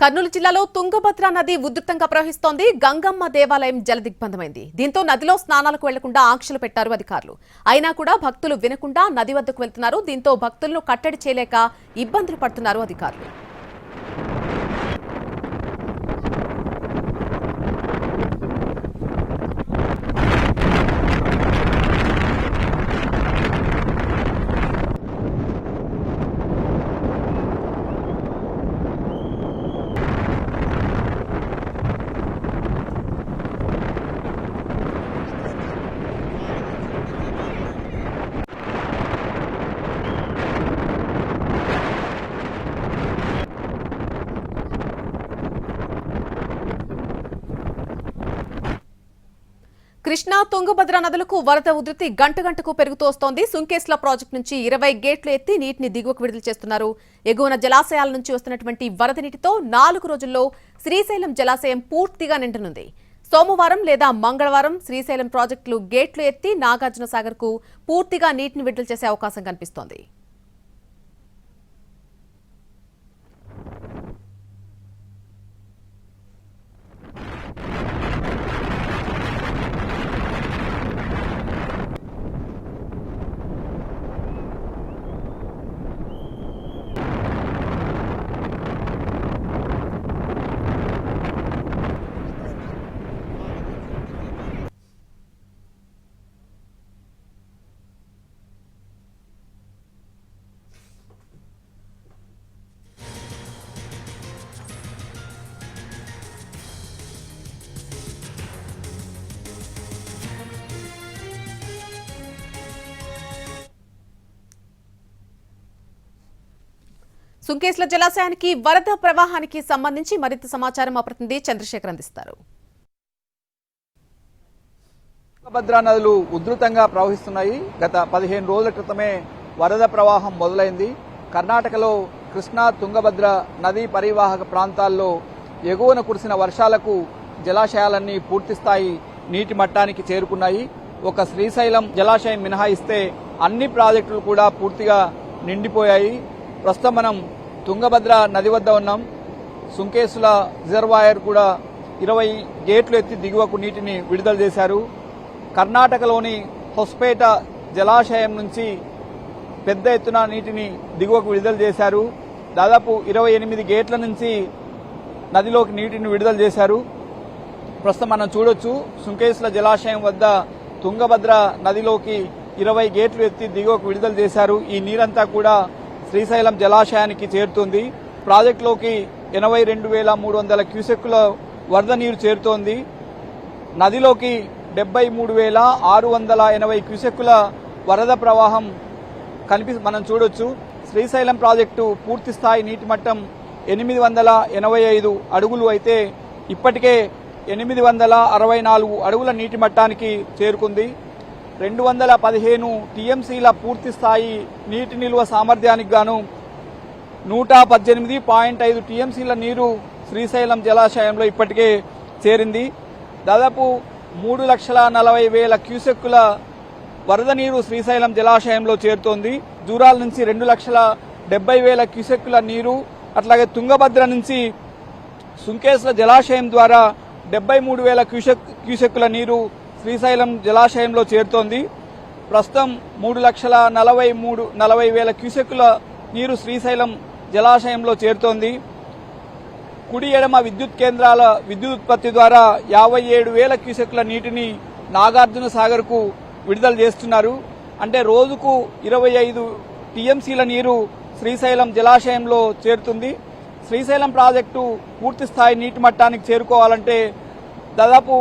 కర్నూలు జిల్లాలో తుంగభద్ర నది ఉధృతంగా ప్రవహిస్తోంది. గంగమ్మ దేవాలయం జలదిగ్బంధమైంది. దీంతో నదిలో స్నానాలకు వెళ్ళకుండా ఆంక్షలు పెట్టారు అధికారులు. అయినా కూడా భక్తులు వినకుండా నది వద్దకు వెళ్తున్నారు. దీంతో భక్తులను కట్టడి చేయలేక ఇబ్బందులు పడుతున్నారు అధికారులు. కృష్ణా తుంగభద్ర నదులకు వరద ఉధృతి గంట గంటకు పెరుగుతూ వస్తోంది. సుంకేస్ల ప్రాజెక్టు నుంచి ఇరవై గేట్లు ఎత్తి నీటిని దిగువకు విడుదల చేస్తున్నారు. ఎగువన జలాశయాల నుంచి వస్తున్నటువంటి వరద నీటితో నాలుగు రోజుల్లో శ్రీశైలం జలాశయం పూర్తిగా నిండనుంది. సోమవారం లేదా మంగళవారం శ్రీశైలం ప్రాజెక్టులు గేట్లు ఎత్తి నాగార్జునసాగర్కు పూర్తిగా నీటిని విడుదల చేసే అవకాశం కనిపిస్తోంది. సుంకేశ్ల జలాశయానికి వరద ప్రవాహానికి సంబంధించి మరింత సమాచారం మా ప్రతినిధి చంద్రశేఖర్ అందిస్తారు. భద్రా నదులు ఉధృతంగా ప్రవహిస్తున్నాయి. గత పదిహేను రోజుల క్రితమే వరద ప్రవాహం మొదలైంది. కర్ణాటకలో కృష్ణా తుంగభద్ర నదీ పరివాహక ప్రాంతాల్లో ఎగువన కురిసిన వర్షాలకు జలాశయాలన్నీ పూర్తిస్థాయి నీటి మట్టానికి చేరుకున్నాయి. ఒక శ్రీశైలం జలాశయం మినహాయిస్తే అన్ని ప్రాజెక్టులు కూడా పూర్తిగా నిండిపోయాయి. ప్రస్తుతం మనం తుంగభద్ర నది వద్ద ఉన్నాం. సుంకేసుల రిజర్వాయర్ కూడా ఇరవై గేట్లు ఎత్తి దిగువకు నీటిని విడుదల చేశారు. కర్ణాటకలోని హొస్పేట జలాశయం నుంచి పెద్ద ఎత్తున నీటిని దిగువకు విడుదల చేశారు. దాదాపు ఇరవై ఎనిమిది గేట్ల నుంచి నదిలోకి నీటిని విడుదల చేశారు. ప్రస్తుతం మనం చూడొచ్చు సుంకేసుల జలాశయం వద్ద తుంగభద్ర నదిలోకి ఇరవై గేట్లు ఎత్తి దిగువకు విడుదల చేశారు. ఈ నీరంతా కూడా శ్రీశైలం జలాశయానికి చేరుతుంది. ప్రాజెక్టులోకి ఎనభై రెండు వేల మూడు వందల క్యూసెక్కుల వరద నీరు చేరుతోంది. నదిలోకి డెబ్బై మూడు వేల ఆరు వందల ఎనభై క్యూసెక్కుల వరద ప్రవాహం కనిపి మనం చూడొచ్చు. శ్రీశైలం ప్రాజెక్టు పూర్తి స్థాయి నీటి మట్టం ఎనిమిది వందల ఎనభై ఐదు అడుగులు అయితే ఇప్పటికే ఎనిమిది వందల అరవై నాలుగు అడుగుల నీటి మట్టానికి చేరుకుంది. రెండు వందల పదిహేను టీఎంసీల పూర్తి స్థాయి నీటి నిల్వ సామర్థ్యానికి గాను నూట పద్దెనిమిది పాయింట్ ఐదు టీఎంసీల నీరు శ్రీశైలం జలాశయంలో ఇప్పటికే చేరింది. దాదాపు మూడు లక్షల నలభై వేల క్యూసెక్కుల వరద నీరు శ్రీశైలం జలాశయంలో చేరుతోంది. జూరాల నుంచి రెండు లక్షల డెబ్బై వేల క్యూసెక్కుల నీరు అట్లాగే తుంగభద్ర నుంచి సుంకేశ్ల జలాశయం ద్వారా డెబ్బై మూడు వేల క్యూసెక్ క్యూసెక్కుల నీరు శ్రీశైలం జలాశయంలో చేరుతోంది. ప్రస్తుతం మూడు లక్షల నలభై మూడు నలభై వేల క్యూసెక్కుల నీరు శ్రీశైలం జలాశయంలో చేరుతోంది. కుడి ఎడమ విద్యుత్ కేంద్రాల విద్యుత్ ఉత్పత్తి ద్వారా యాభై ఏడు వేల క్యూసెక్ల నీటిని నాగార్జున సాగర్కు విడుదల చేస్తున్నారు. అంటే రోజుకు ఇరవై ఐదు టీఎంసీల నీరు శ్రీశైలం జలాశయంలో చేరుతుంది. శ్రీశైలం ప్రాజెక్టు పూర్తి స్థాయి నీటి మట్టానికి చేరుకోవాలంటే దాదాపు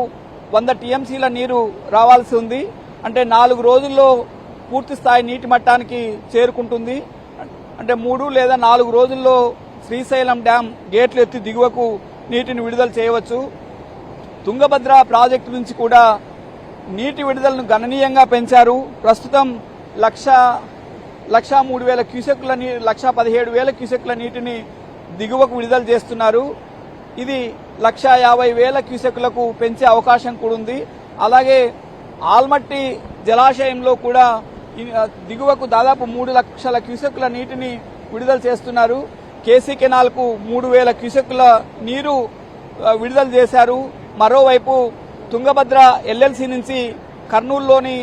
వంద టీఎంసీల నీరు రావాల్సి ఉంది. అంటే నాలుగు రోజుల్లో పూర్తి స్థాయి నీటి మట్టానికి చేరుకుంటుంది. అంటే మూడు లేదా నాలుగు రోజుల్లో శ్రీశైలం డ్యాం గేట్లు ఎత్తి దిగువకు నీటిని విడుదల చేయవచ్చు. తుంగభద్ర ప్రాజెక్టు నుంచి కూడా నీటి విడుదలను గణనీయంగా పెంచారు. ప్రస్తుతం లక్ష లక్ష మూడు వేల క్యూసెక్ల నీ లక్ష పదిహేడు వేల క్యూసెక్ల నీటిని దిగువకు విడుదల చేస్తున్నారు. ఇది లక్ష యాభై వేల క్యూసెక్లకు పెంచే అవకాశం కూడా ఉంది అలాగే ఆల్మట్టి జలాశయంలో కూడా దిగువకు దాదాపు మూడు లక్షల క్యూసెక్ల నీటిని విడుదల చేస్తున్నారు. కేసీ కెనాల్కు మూడు వేల క్యూసెక్ల నీరు విడుదల చేశారు. మరోవైపు తుంగభద్ర ఎల్ఎల్సి నుంచి కర్నూలులోని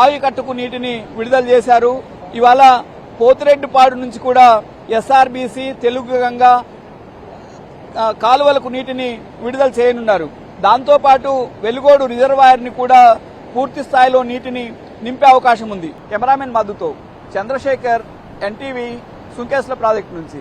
ఆవికట్టుకు నీటిని విడుదల చేశారు. ఇవాళ పోతిరెడ్డిపాడు నుంచి కూడా ఎస్ఆర్బీసీ తెలుగు గంగ కాలువలకు నీటిని విడుదల చేయనున్నారు. దాంతోపాటు వెలుగోడు రిజర్వాయర్ని కూడా పూర్తి స్థాయిలో నీటిని నింపే అవకాశం ఉంది. కెమెరామెన్ మధుతో చంద్రశేఖర్ ఎన్టీవీ సుంకేశ్ల ప్రాజెక్టు నుంచి.